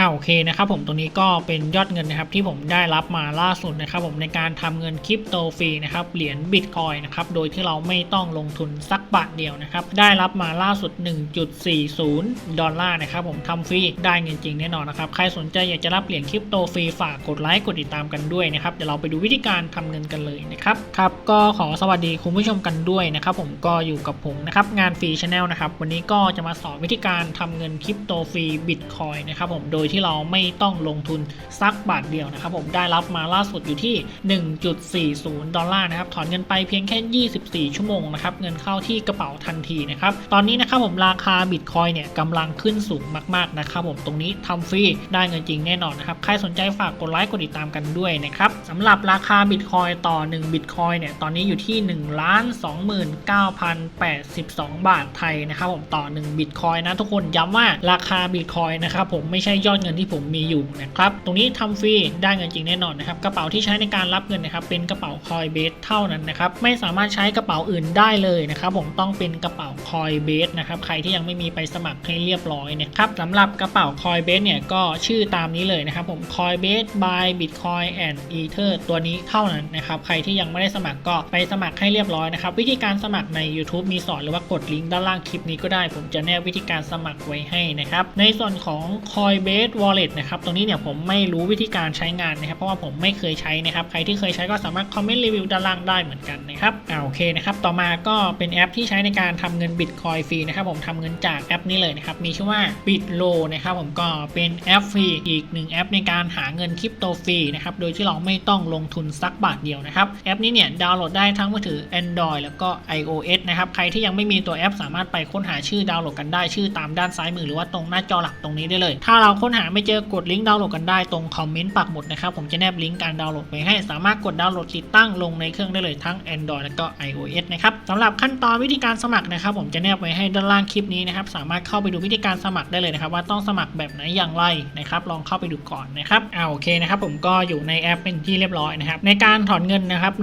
อ่าโอเคนะครับผมตรงนี้ก็เป็นยอดเงินนะครับที่ผมได้รับมาล่าสุดนะครับผมในการทำเงินคริปโตฟรีนะครับเหรียญบิตคอยนะครับโดยที่เราไม่ต้องลงทุนสักบาทเดียวนะครับได้รับมาล่าสุด 1.40 ดอลลาร์นะครับผมทำฟรีได้เงินจริงแน่นอนนะครับใครสนใจอยากจะรับเหรียญคริปโตฟรีฝากกดไลค์กดติดตามกันด้วยนะครับเดี๋ยวเราไปดูวิธีการทำเงินกันเลยนะครับครับก็ขอสวัสดีคุณผู้ชมกันด้วยนะครับผมก็อยู่กับผมนะครับงานฟรีชาแนลนะครับวันนี้ก็จะมาสอนวิธีการทำเงินคริปโตฟรีบิตคอยนะครับผมโดยที่เราไม่ต้องลงทุนสักบาทเดียวนะครับผมได้รับมาล่าสุดอยู่ที่ 1.40 ดอลลาร์นะครับถอนเงินไปเพียงแค่ 24 ชั่วโมงนะครับเงินเข้าที่กระเป๋าทันทีนะครับตอนนี้นะครับผมราคาบิตคอยเนี่ยกำลังขึ้นสูงมากๆนะครับผมตรงนี้ทำฟรีได้เงินจริงแน่นอนนะครับใครสนใจฝากกดไลค์กดติดตามกันด้วยนะครับสำหรับราคาบิตคอยต่อ1บิตคอยเนี่ยตอนนี้อยู่ที่1ล้าน29,082 บาทไทยนะครับผมต่อ1บิตคอยนะทุกคนย้ำว่าราคาบิตคอยนะครับผมไม่ใช่ยอดเงินที่ผมมีอยู่นะครับตรงนี้ทำฟรีได้เงินจริงแน่นอนนะครับกระเป๋าที่ใช้ในการรับเงินนะครับเป็นกระเป๋าคอยเบสเท่านั้นนะครับไม่สามารถใช้กระเป๋าอื่นได้เลยนะครับผมต้องเป็นกระเป๋าคอยเบสนะครับใครที่ยังไม่มีไปสมัครให้เรียบร้อยนะครับสำหรับกระเป๋าคอยเบสเนี่ยก็ชื่อตามนี้เลยนะครับผมคอยเบส by bitcoin and ether ตัวนี้เท่านั้นนะครับใครที่ยังไม่ได้สมัครก็ไปสมัครให้เรียบร้อยนะครับวิธีการสมัครใน YouTube มีสอนหรือว่ากดลิงก์ด้านล่างคลิปนี้ก็ได้ ผมจะแนบวิธีการสมัครไว้ให้นะครับในส่วนของ Coinbase Wallet นะครับตรงนี้เนี่ยผมไม่รู้วิธีการใช้งานนะครับ เพราะว่าผมไม่เคยใช้นะครับ ใครที่เคยใช้ก็สามารถคอมเมนต์รีวิวด้านล่างได้เหมือนกันนะครับอ่าโอเคนะครับ ต่อมาก็เป็นแอปที่ใช้ในการทำเงิน Bitcoin ฟรีนะครับ ผมทำเงินจากแอปนี้เลยนะครับ มีชื่อว่า Bitlo นะครับ ผมก็เป็นแอปฟรีอีกหนึ่งแอปในการหาเงินคริปโตฟรีนะครับ โดยที่เราไม่ต้องลงทุนสักบาทเดียวนะครับ แอปนี้เนี่ยดาวน์โหลดได้ทั้งมือถือ Android แล้วก็ iOS นะครับ ใครที่ยังไม่มีตัวแอปสามารถไปค้นหาชื่อดาวน์โหลดกันได้ชื่อตามด้านซ้ายมือหรือว่าตรงหน้าจอหลักตรงนี้ได้เลย ถ้าเราค้นหาไม่เจอกดลิงก์ดาวน์โหลดกันได้ตรงคอมเมนต์ปักหมุดนะครับผมจะแนบลิงก์การดาวน์โหลดไปให้สามารถกดดาวน์โหลดติดตั้งลงในเครื่องได้เลยทั้ง Android แล้วก็ iOS นะครับสำหรับขั้นตอนวิธีการสมัครนะครับ ผมจะแนบไว้ให้ด้านล่างคลิปนี้นะครับสามารถเข้าไปดูวิธีการสมัครได้เลยนะครับ ว่าต้องสมัครแบบไหนอย่างไรนะครับลองเข้าไปดูก่อนนะครับอ่าโอเคนะครับผมก็อยู่ในแอปเป็นที่เรียบร้อยนะครับในการถอนเงินนะครับ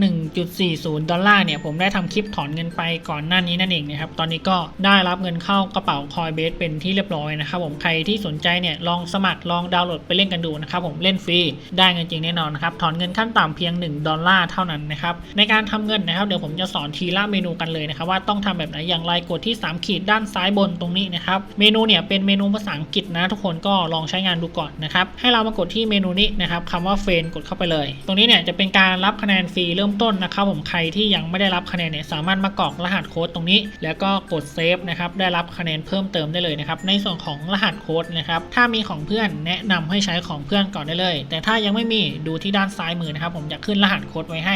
1.40 ดอลลาร์เนี่ยผมได้ทำคลิปถอนเงินไปก่อนหน้านี้นั่นเองนะครับตอนนี้ก็ได้รับเงินเข้ากระเป๋าคอยเบสเป็นที่เรียบร้อยนะครับผมใครที่สนใจเนี่ยลองสมัครลองดาวน์โหลดไปเล่นกันดูนะครับผมเล่นฟรีได้เงินจริงแน่นอนนะครับถอนเงินขั้นต่ำเพียง 1 ดอลลาร์เท่านั้นนะครับในการทำเงินนะครับเดี๋ยวผมจะสอนทีละเมนูกันเลยนะครับว่าต้องทำแบบไหนอย่างไรกดที่ 3 ขีดด้านซ้ายบนตรงนี้นะครับเมนูเนี่ยเป็นเมนูภาษาอังกฤษนะทุกคนก็ลองใช้งานดูก่อนนะครับให้เรามากดที่เมนูนี้นะครับคำว่าเฟรนกดเข้าไปเลย ตรงนี้เนี่ยจะเป็นการรับคะแนนฟรีเริ่มต้นนะครับผมใครที่ยังไม่ได้รับคะแนนเนี่ยสามารถมากรอกรหัสโค้ดตรงนี้ แล้วก็กดเซฟนะครับได้รับคะแนนเพิ่มเติมได้เลยนะครับในส่วนของรหัสโค้ดนะครับถ้ามีของเพื่อนแนะนำให้ใช้ของเพื่อนก่อนได้เลย แต่ถ้ายังไม่มีดูที่ด้านซ้ายมือนะครับ ผมจะขึ้นรหัสโค้ดไว้ให้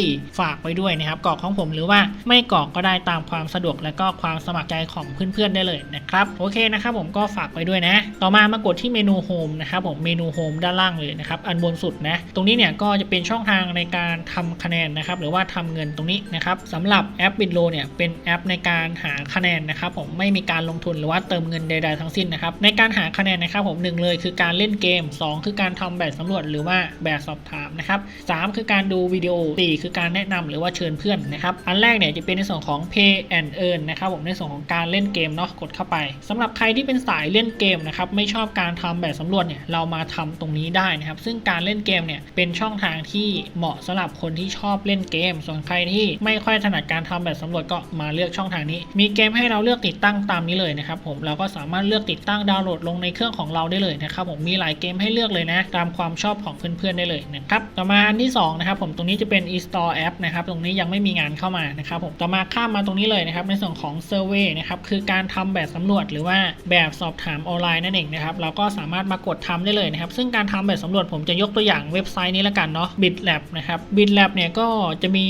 1791134 ฝากไว้ด้วยนะครับกรอกของผมหรือว่าไม่กรอกก็ได้ตามความสะดวกและก็ความสมัครใจของเพื่อนๆได้เลยนะครับโอเคนะครับผมก็ฝากไว้ด้วยนะ ต่อมามากดที่เมนูโฮมนะครับผมเมนูโฮมด้านล่างเลยนะครับอันบนสุดนะตรงนี้เนี่ยก็จะเป็นช่องทางในการทำคะแนนนะครับหรือว่าทำเงินตรงนี้นะครับสำหรับแอปบิ t โลเนี่ยเป็นแอปในการหาคะแนนนะครับผมไม่มีการลงทุนหรือว่าเติมเงินใดๆทั้งสิ้นนะครับในการหาคะแนนนะครับผมหนึ่งเลยคือการเล่นเกม 2 คือการทำแบบสำรวจหรือว่าแบบสอบถามนะครับสามคือการดูวิดีโอ 4 คือการแนะนำหรือว่าเชิญเพื่อนนะครับอันแรกเนี่ยจะเป็นในส่วนของ pay and earn นะครับผมในส่วนของการเล่นเกมเนาะกดเข้าไปสำหรับใครที่เป็นสายเล่นเกมนะครับไม่ชอบการทำแบบสำรวจเนี่ยเรามาทำตรงนี้ได้นะครับซึ่งการเล่นเกมเนี่ยเป็นช่องทางที่เหมาะสำหรับคนที่ชอบเล่นเกม ส่วนใครที่ไม่ค่อยถนัดการทำแบบสำรวจก็มาเลือกช่องทางนี้ มีเกมให้เราเลือกติดตั้งตามนี้เลยนะครับผมเราก็สามารถเลือกติดตั้งดาวน์โหลดลงในเครื่องของเราได้เลยนะครับผมมีหลายเกมให้เลือกเลยนะ ตามความชอบของเพื่อนๆได้เลยนะครับต่อมาอันที่สองนะครับผมตรงนี้จะเป็น install app นะครับตรงนี้ยังไม่มีงานเข้ามานะครับผมต่อมาข้ามมาตรงนี้เลยนะครับในส่วนของ survey นะครับคือการทำแบบสำรวจหรือว่าแบบสอบถามออนไลน์นั่นเองนะครับเราก็สามารถมากดทำได้เลยนะครับซึ่งการทำแบบสำรวจผมจะยกตัวอย่างเว็บไซต์นี้ละกันเนาะ bitlab นะครับ bitlab เนี่ยก็จะมี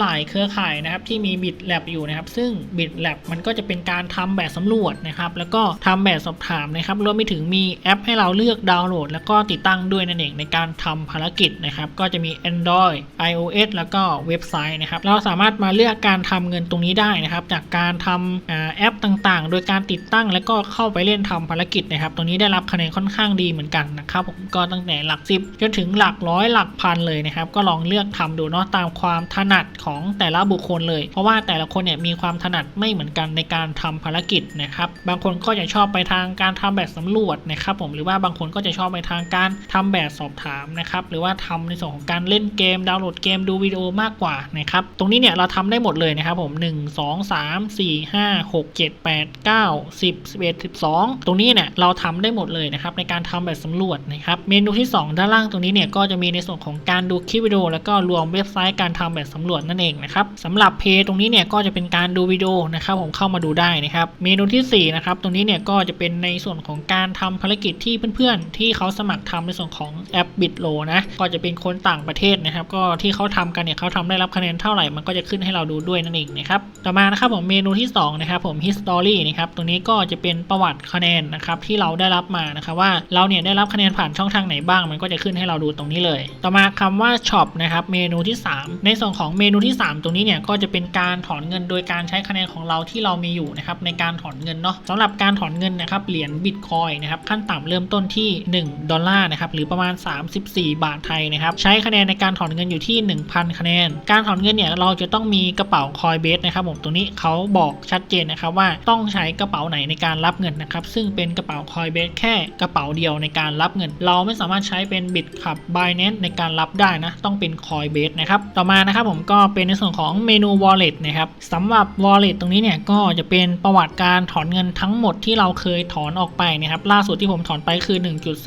หลายๆเครือข่ายนะครับที่มี bitlab อยู่นะครับซึ่ง bitlab มันก็จะเป็นการทำแบบสำรวจนะครับแล้วก็ทำแบบสอบถามนะครับรวมไปถึงมีแอปให้เราเลือกดาวน์โหลด แล้วก็ติดตั้งด้วยนั่นเองในการทำภารกิจนะครับก็จะมี Android iOS แล้วก็เว็บไซต์นะครับเราสามารถมาเลือกการทำเงินตรงนี้ได้นะครับจากการทำอ่าแอปต่างๆ โดยการติดตั้งแล้วก็เข้าไปเล่นทำภารกิจนะครับตรงนี้ได้รับคะแนนค่อนข้างดีเหมือนกันนะครับผมก็ตั้งแต่หลักสิบจนถึงหลักร้อยหลักพันเลยนะครับก็ลองเลือกทำดูเนาะตามความถนัดของแต่ละบุคคลเลย เพราะว่าแต่ละคนเนี่ยมีความถนัดไม่เหมือนกันในการทำภารกิจนะครับบางคนก็จะชอบไปทางการทำแบบสำรวจนะครับผมหรือว่าบางคนก็จะชอบไปทางการทำแบบสอบถามนะครับหรือว่าทำในส่วนของการเล่นเกม ดาวน์โหลดเกมดูวิดีโอมากกว่านะครับตรงนี้เนี่ยเราทำได้หมดเลยนะครับผม1 2 3 4 5 6 7 8 9 10 11 12 ตรงนี้เนี่ยเราทำได้หมดเลยนะครับในการทำแบบสำรวจนะครับเมนูที่ 2 ด้านล่างตรงนี้เนี่ยก็จะมีในส่วนของการดูคลิปวิดีโอแล้วก็รวมเว็บไซต์การทำแบบสำรวจนั่นเองนะครับสำหรับเพจตรงนี้เนี่ยก็จะเป็นการดูวิดีโอนะครับผมเข้ามาดูได้นะครับเมนูที่4นะครับตรงนี้เนี่ยก็จะเป็นในในส่วนของการทำภารกิจที่เพื่อนๆ ที่เขาสมัครทำในส่วนของแอปบิตโลนะก็จะเป็นคนต่างประเทศนะครับ ก็ที่เขาทำกันเนี่ยเขาทำได้รับคะแนนเท่าไหร่มันก็จะขึ้นให้เราดูด้วยนั่นเองนะครับต่อมานะครับผมเมนูที่สองนะครับผม history นะครับตรงนี้ก็จะเป็นประวัติคะแนนนะครับที่เราได้รับมานะครับว่าเราเนี่ยได้รับคะแนนผ่านช่องทางไหนบ้าง มันก็จะขึ้นให้เราดูตรงนี้เลย ต่อมาคำว่า shop นะครับเมนูที่ 3 ในส่วนของเมนูที่ 3 ตรงนี้เนี่ยก็จะเป็นการถอนเงินโดยการใช้คะแนนของเราที่เรามีอยู่นะครับในการถอนเงินเนาะสำหรับการถอนเงินนะครับเหรีียญบิตคอยนะครับขั้นต่ำเริ่มต้นที่ 1 ดอลลาร์นะครับหรือประมาณ 34 บาทไทยนะครับใช้คะแนนในการถอนเงินอยู่ที่ 1,000 คะแนน การถอนเงินเนี่ยเราจะต้องมีกระเป๋าคอยเบสนะครับผมตรงนี้เขาบอกชัดเจนนะครับว่าต้องใช้กระเป๋าไหนในการรับเงินนะครับซึ่งเป็นกระเป๋าคอยเบสแค่กระเป๋าเดียวในการรับเงิน เราไม่สามารถใช้เป็นบิตขับ Binance ในการรับได้นะต้องเป็นคอยเบสนะครับต่อมานะครับผมก็เป็นในส่วนของเมนู wallet นะครับสำหรับ wallet ตรงนี้เนี่ยก็จะเป็นประวัติการถอนเงินทั้งหมดที่เราเคยถอนอนออกไปนะครับล่าสุดที่ผมถอนไปคือ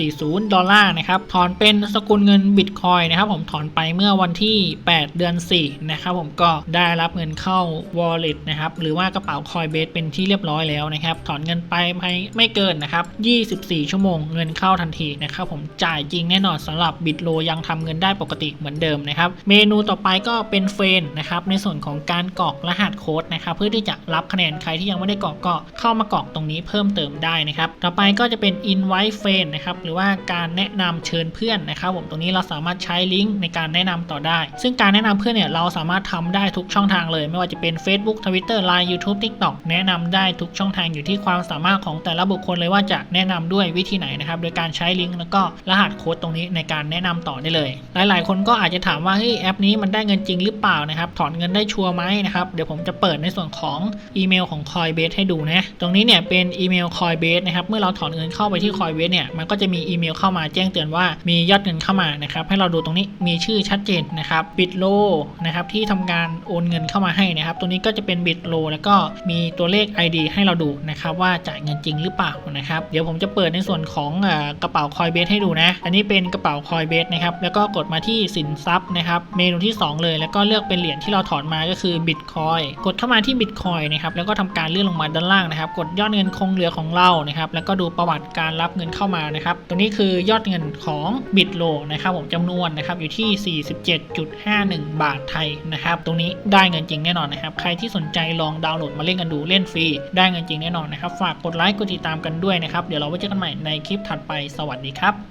1.40 ดอลลาร์นะครับถอนเป็นสกุลเงินบิตคอยนะครับผมถอนไปเมื่อวันที่ 8 เดือน 4 นะครับผมก็ได้รับเงินเข้า wallet นะครับหรือว่ากระเป๋า Coinbase เป็นที่เรียบร้อยแล้วนะครับถอนเงินไปไม่ไม่เกินนะครับ 24 ชั่วโมงเงินเข้าทันทีนะครับผมจ่ายจริงแน่นอนสำหรับบิตโลยังทำเงินได้ปกติเหมือนเดิมนะครับเมนูต่อไปก็เป็นเฟรนนะครับในส่วนของการกรอกรหัสโค้ดนะครับเพื่อที่จะรับคะแนนใครที่ยังไม่ได้กรอกก็เข้ามากรอกตรงนี้เพิ่มเติมได้นะครับ ต่อไปก็จะเป็น invite friend นะครับ หรือว่าการแนะนำเชิญเพื่อนนะครับผมตรงนี้เราสามารถใช้ลิงก์ในการแนะนำต่อได้ ซึ่งการแนะนำเพื่อนเนี่ยเราสามารถทำได้ทุกช่องทางเลย ไม่ว่าจะเป็น Facebook Twitter Line YouTube TikTok แนะนำได้ทุกช่องทางอยู่ที่ความสามารถของแต่ละบุคคลเลยว่าจะแนะนำด้วยวิธีไหนนะครับ โดยการใช้ลิงก์แล้วก็รหัสโค้ดตรงนี้ในการแนะนำต่อได้เลย หลายๆ คนก็อาจจะถามว่าเฮ้ยแอปนี้มันได้เงินจริงหรือเปล่านะครับ ถอนเงินได้ชัวร์ไหมนะครับ เดี๋ยวผมจะเปิดในส่วนของอีเมลของ Coinbase ให้ดูนะ ตรงนี้เนี่ยเป็นอีเมล Coinbase นะครับ เมื่อเราถอนเงินเข้าไปที่ Coinbase เนี่ย มันก็จะมีอีเมลเข้ามาแจ้งเตือนว่ามียอดเงินเข้ามานะครับ ให้เราดูตรงนี้มีชื่อชัดเจนนะครับ บิตโลนะครับที่ทำการโอนเงินเข้ามาให้นะครับ ตัวนี้ก็จะเป็นบิตโลแล้วก็มีตัวเลข ID ให้เราดูนะครับว่าจ่ายเงินจริงหรือเปล่านะครับ เดี๋ยวผมจะเปิดในส่วนของกระเป๋า Coinbase ให้ดูนะ อันนี้เป็นกระเป๋า Coinbase นะครับ แล้วก็กดมาที่สินทรัพย์นะครับ เมนูที่ 2 เลย แล้วก็เลือกเป็นเหรียญที่เราถอนมาก็คือ Bitcoin กดเข้ามาที่ Bitcoin นะครับ แล้วก็ทำการเลื่อนลงมาด้านล่างนะครับ กดยอดเงินคงเหลือของเรานะครับแล้วก็ดูประวัติการรับเงินเข้ามานะครับตัวนี้คือยอดเงินของ Bitlo นะครับผมจำนวนนะครับอยู่ที่ 47.51 บาทไทยนะครับตรงนี้ได้เงินจริงแน่นอนนะครับใครที่สนใจลองดาวน์โหลดมาเล่นกันดูเล่นฟรีได้เงินจริงแน่นอนนะครับฝากกดไลค์กดติดตามกันด้วยนะครับเดี๋ยวเราไว้เจอกันใหม่ในคลิปถัดไปสวัสดีครับ